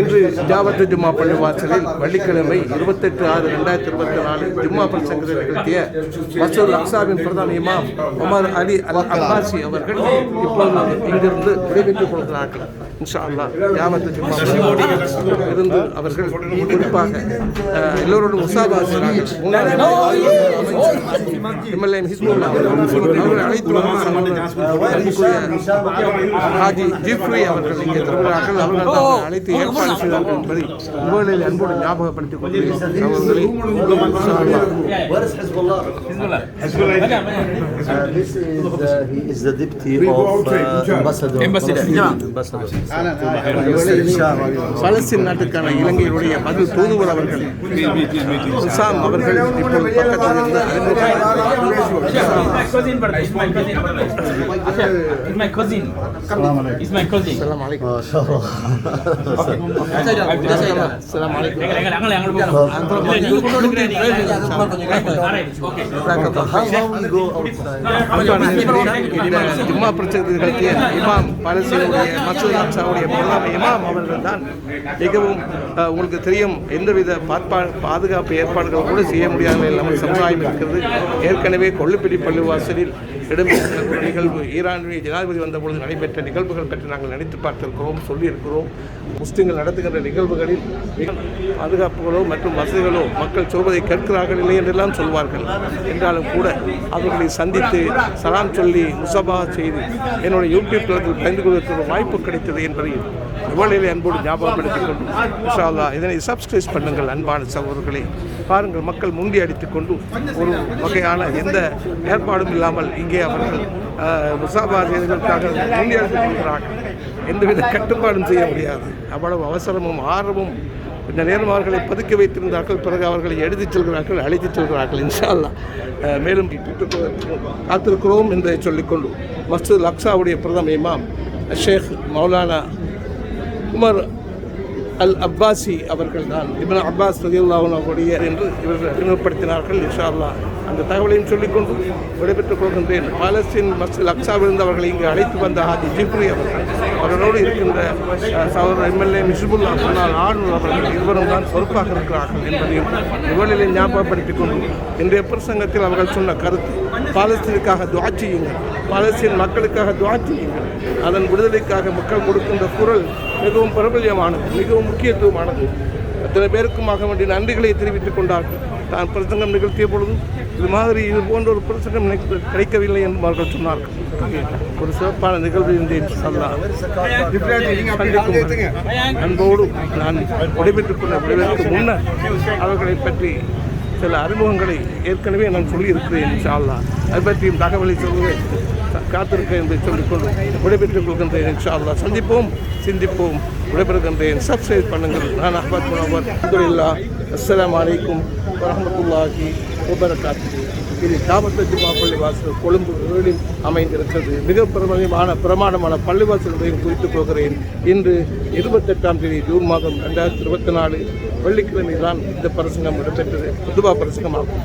இன்று ஜாவத்து ஜும்மா பள்ளி வாசலில் வெள்ளிக்கிழமை இருபத்தெட்டு ஆறு ரெண்டாயிரத்தி இருபத்தி நாலு ஜும்மா பிரசங்கத்தை நிகழ்த்திய மசூர் அக்சாவின் பிரதான இமாம் உமர் அலி அல் அப்பாசி அவர்கள் இப்போது இங்கிருந்து விடைபெற்றுக் கொள்கிறார்கள். இன்ஷா அல்லாஹ் ஜாவத்து ஜும்மா இருந்து அவர்கள் குறிப்பாக எல்லோரோடும் உற்சாகமாக எம்எல்ஏ ஹிஸ்புல்லா அவர்கள் அழைத்து ஹாஜி ஜிப்ரி அவர்கள் இங்கே திரும்புகிறார்கள் அவர்கள் அழைத்து ஏற்பாடு செய்தார்கள் என்பதை உங்களில் அன்போடு ஞாபகப்படுத்திக் கொள்கிறேன். பலஸ்தீன் நாட்டுக்கான இலங்கையினுடைய பதில் தூதுவர் அவர்கள். அவர்கள் இப்போது பக்கத்தில் இருந்து my cousin brother. It's my cousin brother. It's my cousin. It's my cousin. கொண்டு வந்துக்கிறீங்க. Alright, okay. How long we go outside? இந்த ஜும்மா பிரச்சனை நிகழ்த்திய இமாம் பலசீனுடைய மசூத் அக்சாவுடைய பிரதம இமாம் அவர்கள் தான் மிகவும் உங்களுக்கு தெரியும் எந்தவித பாதுகாப்பு ஏற்பாடுகள் கூட செய்ய முடியாத நிலையில் நம்ம சமுதாயம் இருக்கிறது ஏற்கனவே கொள்ளுப்பிடி பள்ளிவாசலில் இடம்பெற்ற நிகழ்வு ஈரானுடைய ஜனாதிபதி வந்தபொழுது நடைபெற்ற நிகழ்வுகள் பற்றி நாங்கள் நினைத்து பார்த்திருக்கிறோம் சொல்லியிருக்கிறோம். முஸ்லிம்கள் நடத்துகின்ற நிகழ்வுகளில் பாதுகாப்புகளோ மற்றும் வசதிகளோ மக்கள் சொல்வதை கேட்கிறார்கள் இல்லை என்றெல்லாம் சொல்வார்கள். என்றாலும் கூட அவர்களை சந்தித்து சலாம் சொல்லி முசபா செய்து என்னுடைய யூடியூப் தளத்தில் பயந்து கொள்வதற்கு வாய்ப்பு கிடைத்தது என்பதை இவ்வளையிலே அன்போடு ஞாபகப்படுத்திக் கொண்டு இதனை சப்ஸ்கிரைப் பண்ணுங்கள் அன்பான சகோதரர்களே. பாருங்கள் மக்கள் முண்டி அடித்துக்கொண்டு ஒரு வகையான எந்த ஏற்பாடும் இல்லாமல் இங்கே அவர்கள் முசாபா செய்வதற்காக முண்டி கொள்கிறார்கள் எந்தவித கட்டுப்பாடும் செய்ய முடியாது. அவ்வளவு அவசரமும் ஆர்வமும் இந்த நேரம் அவர்களை பதுக்கி வைத்திருந்தார்கள். பிறகு அவர்களை எழுதிச் செல்கிறார்கள் அழைத்துச் செல்கிறார்கள் இன்ஷால்லா மேலும் காத்திருக்கிறோம் என்று சொல்லிக்கொண்டு மஸ்து லக்ஸாவுடைய பிரதம இமாம் Sheikh Maulana Umar al Abbasi அவர்கள் தான் இப்னு அப்பாஸ் ரதியுல்லாஹன் அவருடைய என்று இவர்கள் அறிமுகப்படுத்தினார்கள் இன்ஷா அந்த தகவலையும் சொல்லிக்கொண்டு விடைபெற்றுக் கொள்கின்றேன். பாலஸ்தீன் மஸ்ஜித் அக்ஸாவிலிருந்து அவர்களை இங்கு அழைத்து வந்த ஹாஜி ஜிப்ரி அவர்கள் அவர்களோடு இருக்கின்ற சகோதரர் எம்எல்ஏ மிஸ்புல்லா முன்னாள் ஆளுநர் அவர்கள் இருவரும் தான் பொறுப்பாக இருக்கிறார்கள் என்பதையும் இவர்களை ஞாபகப்படுத்திக் கொண்டு இன்றைய பிரசங்கத்தில் அவர்கள் சொன்ன கருத்து பாலஸ்தீனுக்காக துவா செய்யுங்கள் பாலஸ்தீன் மக்களுக்காக துவா செய்யுங்கள் அதன் விடுதலைக்காக மக்கள் கொடுக்கின்ற குரல் மிகவும் பிரபல்யமானது மிகவும் முக்கியத்துவமானது. அத்தனை பேருக்குமாக வேண்டிய நன்றிகளை தெரிவித்துக் கொண்டார்கள் நான் பிரசங்கம் நிகழ்த்திய பொழுது இது மாதிரி இது போன்ற ஒரு பிரசங்கம் கிடைக்கவில்லை என்று அவர்கள் சொன்னார்கள். ஒரு சிறப்பான நிகழ்வு இந்த அன்போடு நான் விடைபெற்றுக் கொண்ட விடைபெறுவதற்கு முன்னர் அவர்களை பற்றி சில அறிமுகங்களை ஏற்கனவே நான் சொல்லியிருக்கிறேன் என்று அல்லாஹ் அது பற்றியும் தகவலை சொல்லுவேன். காத்திருக்க என்று சொல்லிக்கொண்டு விடைபெற்றுக் கொள்கின்றேன் இன்ஷா அல்லாஹ் சந்திப்போம் சிந்திப்போம் விடைபெறுகின்றேன். சப்ஸ்கிரைப் பண்ணுங்கள். நான் அஹ்மத் முனவர். அப்துல்லா அஸ்லாம் வலைக்கும் வரமத்துல்லாஹி வபரகாத்துஹு. இது தாமத்த ஜுமா பள்ளிவாசல் கொழும்பு ஏழில் அமைந்திருக்கிறது. மிக பிரமாணமான பிரமாணமான பள்ளிவாசல்களையும் என்பதையும் குறித்துக் கொள்கிறேன். இன்று இருபத்தெட்டாம் தேதி ஜூன் மாதம் ரெண்டாயிரத்தி இருபத்தி நாலு வெள்ளிக்கிழமை தான் இந்த பிரசங்கம் இடம்பெற்றது. புதுபா பிரசங்கமாகும்.